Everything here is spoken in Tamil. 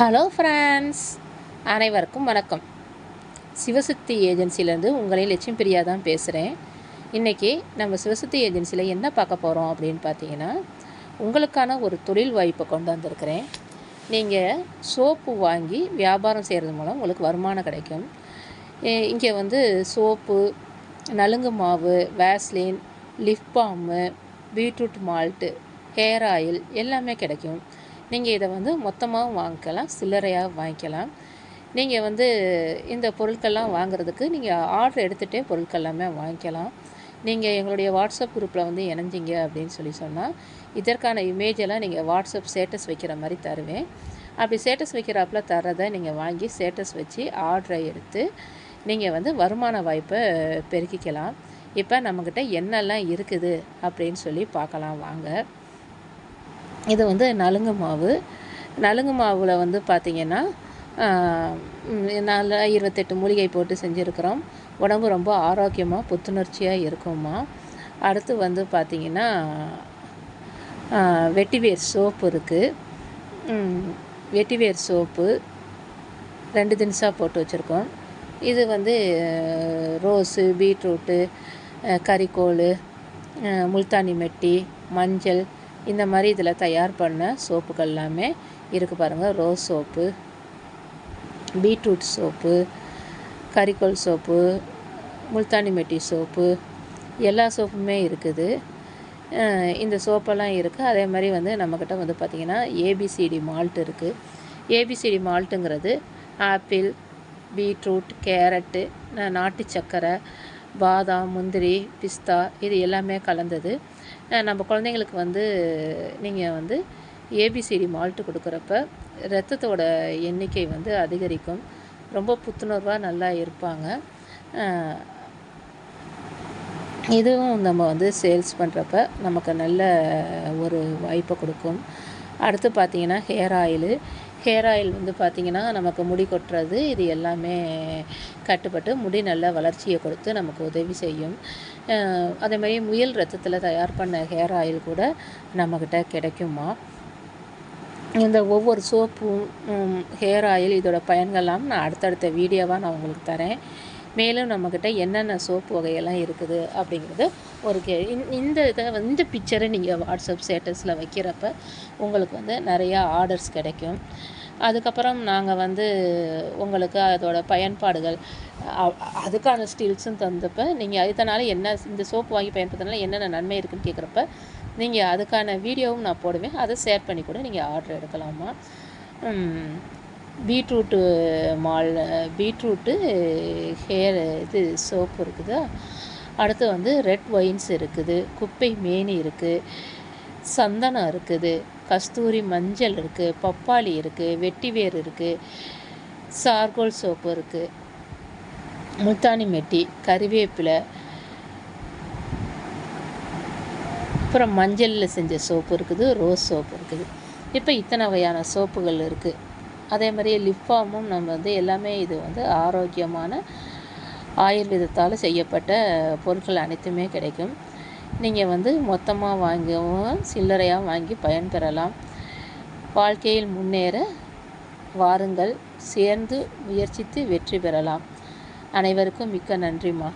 ஹலோ ஃப்ரெண்ட்ஸ் அனைவருக்கும் வணக்கம். சிவசக்தி ஏஜென்சிலேருந்து உங்களை லட்சுமி பிரியா தான் பேசுகிறேன் இன்றைக்கி நம்ம சிவசக்தி ஏஜென்சியில் என்ன பார்க்க போகிறோம் அப்படின்னு பார்த்தீங்கன்னா உங்களுக்கான ஒரு தொழில் வாய்ப்பை கொண்டு வந்திருக்கிறேன். நீங்கள் சோப்பு வாங்கி வியாபாரம் செய்கிறது மூலம் உங்களுக்கு வருமானம் கிடைக்கும். இங்கே வந்து சோப்பு நலுங்கு மாவு vaseline lip balm beetroot malt hair oil எல்லாமே கிடைக்கும். நீங்கள் இதை வந்து மொத்தமாகவும் வாங்கிக்கலாம் சில்லறையாக வாங்கிக்கலாம். நீங்கள் வந்து இந்த பொருட்கள்லாம் வாங்குறதுக்கு நீங்கள் ஆர்டர் எடுத்துகிட்டே பொருட்கள் எல்லாமே வாங்கிக்கலாம். நீங்கள் எங்களுடைய வாட்ஸ்அப் குரூப்பில் வந்து இணைஞ்சிங்க அப்படின்னு சொல்லி சொன்னால் இதற்கான இமேஜ் எல்லாம் நீங்கள் வாட்ஸ்அப் ஸ்டேட்டஸ் வைக்கிற மாதிரி தருவேன். அப்படி ஸ்டேட்டஸ் வைக்கிறாப்புல தரதை நீங்கள் வாங்கி ஸ்டேட்டஸ் வச்சு ஆர்டரை எடுத்து நீங்கள் வந்து வருமான வாய்ப்பை பெருக்கிக்கலாம். இப்போ நம்மக்கிட்ட என்னெல்லாம் இருக்குது அப்படின்னு சொல்லி பார்க்கலாம் வாங்க. இது வந்து நலுங்கு மாவு. நலுங்கு மாவில் வந்து பார்த்திங்கன்னா நல்லா இருபத்தெட்டு மூலிகை போட்டு செஞ்சுருக்கிறோம். உடம்பு ரொம்ப ஆரோக்கியமாக புத்துணர்ச்சியாக இருக்குமா அடுத்து வந்து பார்த்திங்கன்னா வெட்டிவேர் சோப்பு இருக்குது வெட்டிவேர் சோப்பு ரெண்டு தினசாக போட்டு வச்சுருக்கோம். இது வந்து ரோஸு பீட்ரூட்டு கறிக்கோள் முல்தானி மெட்டி மஞ்சள் இந்த மாதிரி இதில் தயார் பண்ண சோப்புகள் எல்லாமே இருக்குது பாருங்கள் ரோஸ் சோப்பு பீட்ரூட் சோப்பு கறிக்கோள் சோப்பு முல்தானி மெட்டி சோப்பு எல்லா சோப்புமே இருக்குது. இந்த சோப்பெல்லாம் இருக்குது அதே மாதிரி வந்து நம்மக்கிட்ட வந்து பார்த்திங்கன்னா ஏபிசிடி மால்ட் இருக்குது ஏபிசிடி மால்ட்டுங்கிறது ஆப்பிள் பீட்ரூட் கேரட்டு நாட்டு சர்க்கரை பாதாம் முந்திரி பிஸ்தா இது எல்லாமே கலந்தது. நம்ம குழந்தைங்களுக்கு வந்து நீங்கள் வந்து ஏபிசிடி மால்ட்டு கொடுக்குறப்ப ரத்தத்தோட எண்ணிக்கை வந்து அதிகரிக்கும். ரொம்ப புத்துணர்வாக நல்லா இருப்பாங்க. இதுவும் நம்ம வந்து சேல்ஸ் பண்ணுறப்ப நமக்கு நல்ல ஒரு வாய்ப்பை கொடுக்கும். அடுத்து பார்த்திங்கன்னா ஹேர் ஆயிலு. ஹேர் ஆயில் வந்து பார்த்திங்கன்னா நமக்கு முடி கொட்டுறது இது எல்லாமே கட்டுப்பட்டு முடி நல்ல வளர்ச்சியை கொடுத்து நமக்கு உதவி செய்யும். அதேமாதிரி முயல் ரத்தத்தில் தயார் பண்ண ஹேர் ஆயில் கூட நம்மக்கிட்ட கிடைக்குமா? இந்த ஒவ்வொரு சோப்பும் ஹேர் ஆயில் இதோட பயன்கள்லாம் நான் அடுத்தடுத்த வீடியோவாக நான் உங்களுக்கு தரேன். மேலும் நம்மக்கிட்ட என்னென்ன சோப்பு வகையெல்லாம் இருக்குது அப்படிங்கிறது ஒரு கே இந்த இதை இந்த பிக்சரை நீங்கள் வாட்ஸ்அப் ஸ்டேட்டஸில் வைக்கிறப்ப உங்களுக்கு வந்து நிறையா ஆர்டர்ஸ் கிடைக்கும். அதுக்கப்புறம் நாங்கள் வந்து உங்களுக்கு அதோட பயன்பாடுகள் அதுக்கான ஸ்டில்ஸும் தந்தப்போ நீங்கள் இதனால் என்ன இந்த சோப்பு வாங்கி பயன்படுத்தினால என்னென்ன நன்மை இருக்குதுன்னு கேட்குறப்ப நீங்கள் அதுக்கான வீடியோவும் நான் போடுவேன். அதை ஷேர் பண்ணி கூட நீங்கள் ஆர்டர் எடுக்கலாமா? பீட்ரூட்டு மால் பீட்ரூட்டு ஹேர் இது சோப்பு இருக்குது? அடுத்து வந்து ரெட் ஒயின்ஸ் இருக்குது குப்பை மேனி இருக்குது சந்தனம் இருக்குது கஸ்தூரி மஞ்சள் இருக்குது பப்பாளி இருக்குது வெட்டிவேர் இருக்குது சார்கோல் சோப்பு இருக்குது முல்தானி மெட்டி கறிவேப்பிலை அப்புறம் மஞ்சளில் செஞ்ச சோப்பு இருக்குது ரோஸ் சோப்பு இருக்குது. இப்போ இத்தனை வகையான சோப்புகள் இருக்குது அதே மாதிரியே லிப்பாமும் நம்ம வந்து எல்லாமே இது வந்து ஆரோக்கியமான ஆயுர்வேதத்தால் செய்யப்பட்ட பொருட்கள் அனைத்துமே கிடைக்கும். நீங்கள் வந்து மொத்தமாக வாங்கவும் சில்லறையாக வாங்கி பயன்பெறலாம் வாழ்க்கையில் முன்னேற வாருங்கள். சேர்ந்து முயற்சித்து வெற்றி பெறலாம். அனைவருக்கும் மிக்க நன்றிம்மா.